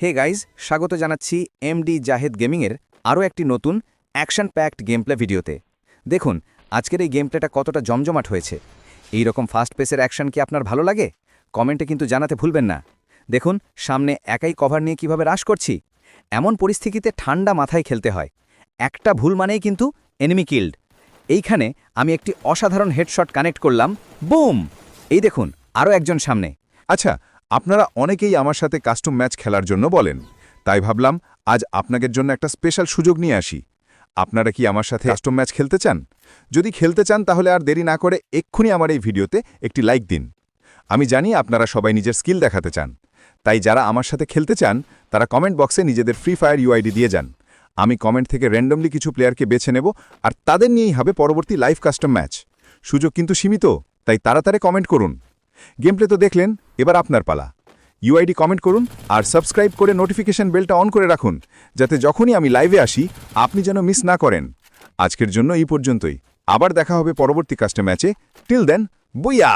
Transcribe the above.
Hey guys, স্বাগত জানাচ্ছি MD Zahed গেমিংয়ের আরও একটি নতুন অ্যাকশন প্যাকড গেমপ্লে ভিডিওতে। দেখুন, আজকের এই গেমপ্লেটা কতটা জমজমাট হয়েছে। এই রকম ফাস্ট পেসের অ্যাকশন কি আপনার ভালো লাগে? কমেন্টে কিন্তু জানাতে ভুলবেন না। দেখুন, সামনে একাই কভার নিয়ে কীভাবে রাশ করছি? এমন পরিস্থিতিতে ঠান্ডা মাথায় খেলতে হয়। একটা ভুল মানেই কিন্তু এনিমি কিল্ড এইখানে আমি একটি অসাধারণ হেডশট কানেক্ট করলাম। বুম! এই দেখুন, আরও একজন সামনে। আচ্ছা আপনারা অনেকেই আমার সাথে কাস্টম ম্যাচ খেলার জন্য বলেন। তাই ভাবলাম, আজ আপনাদের জন্য একটা স্পেশাল সুযোগ নিয়ে আসি। আপনারা কি আমার সাথে কাস্টম ম্যাচ খেলতে চান? যদি খেলতে চান, তাহলে আর দেরি না করে এক্ষুনি আমার এই ভিডিওতে একটি লাইক দিন। আমি জানি আপনারা সবাই নিজের স্কিল দেখাতে চান। তাই যারা আমার সাথে খেলতে চান, তারা কমেন্ট বক্সে নিজেদের ফ্রি ফায়ার ইউআইডি দিয়ে যান। আমি কমেন্ট থেকে র্যান্ডমলি কিছু প্লেয়ারকে বেছে নেব, আর তাদের নিয়েই হবে পরবর্তী লাইভ কাস্টম ম্যাচ সুযোগ কিন্তু সীমিত, তাই তাড়াতাড়ি কমেন্ট করুন। গেমপ্লে তো দেখলেন, এবার আপনার পালা। ইউআইডি কমেন্ট করুন আর সাবস্ক্রাইব করে নোটিফিকেশন বেলটা অন করে রাখুন, যাতে যখনই আমি লাইভে আসি, আপনি যেন মিস না করেন। আজকের জন্য এই পর্যন্তই। আবার দেখা হবে পরবর্তী কাস্টে ম্যাচে টিল দেন বুইয়া